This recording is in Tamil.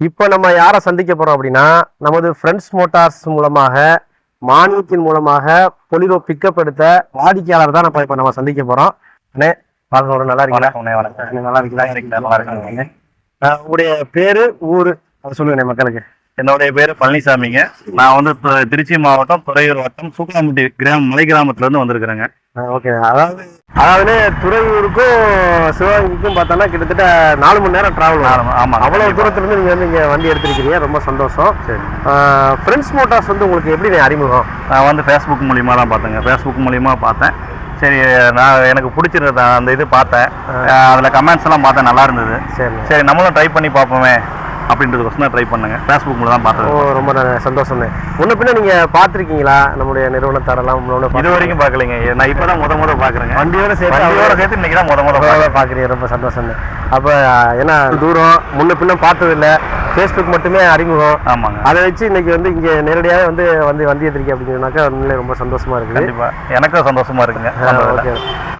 இப்போ நம்ம யாரை சந்திக்க போறோம் அப்படின்னா நமது ஃப்ரெண்ட்ஸ் மோட்டார்ஸ் மூலமாக மானியத்தின் மூலமாக பொலிரோ பிக்கப் எடுத்த வாடிக்கையாளர் தான் நம்ம இப்போ நம்ம சந்திக்க போறோம் அண்ணே நல்லா இருக்கீங்களா வணக்கம். நல்லா இருக்கீங்களா நல்லா இருக்கேங்க. அஹ் உங்களுடைய பேரு ஊரு அதை சொல்லுங்க மக்களுக்கு என்னுடைய பேரு பழனிசாமிங்க. நான் வந்து திருச்சி மாவட்டம் துறையூர் வட்டம் சூக்கலாம்பட்டி கிராமம் மலை கிராமத்துல இருந்து வந்திருக்கிறேங்க. ஓகே. அதாவது அதாவது துறையூருக்கும் சிவகங்கைக்கும் பார்த்தோன்னா கிட்டத்தட்ட நாலு மணி நேரம் டிராவல் வரும். ஆமா. அவ்வளவு தூரத்துல இருந்து நீங்க வந்து இங்க வண்டி எடுத்திருக்கிறீங்க. ரொம்ப சந்தோஷம். சரி. ஃப்ரெண்ட்ஸ் மோட்டார்ஸ் வந்து உங்களுக்கு எப்படி அறிமுகம்? நான் வந்து ஃபேஸ்புக் மூலியமா தான் பார்த்தேங்க. ஃபேஸ்புக் மூலியமா பார்த்தேன். சரி நான் எனக்கு பிடிச்சிருந்த அந்த இது பார்த்தேன். அதுல கமெண்ட்ஸ் எல்லாம் பார்த்தேன். நல்லா இருந்தது. சரி. சரி நம்மளும் ட்ரை பண்ணி பார்ப்போமே. அப்படின்றதுக்கோசம் தான் ட்ரை பண்ணுங்க. ஃபேஸ்புக் மூலம் தான் ஓ பார்த்தது ரொம்ப சந்தோஷம் முன்ன பின்ன நீங்க பார்த்திருக்கீங்களா? நம்முடைய நிறுவனத்தாரெல்லாம் இது வரைக்கும் பார்க்கலைங்க. நான் இப்பதான் முத முத பாக்குறேங்க வண்டியோட சேர்த்து வண்டியோட சேர்த்து இன்னைக்கு தான் முத முத பார்க்குறீங்க. ரொம்ப சந்தோஷம் அப்போ ஏன்னா தூரம் முன்ன பின்ன பார்த்தது இல்லை ஃபேஸ்புக் மட்டுமே அறிமுகம். ஆமாங்க. அதை வச்சு இன்னைக்கு வந்து இங்க நேரடியாக வந்து வந்து வண்டி எடுத்திருக்கீங்க அப்படிங்கிறனாக்கா உண்மையிலே ரொம்ப சந்தோஷமா இருக்குது. எனக்கும் சந்தோஷமா இருக்குங்க. ஓகே.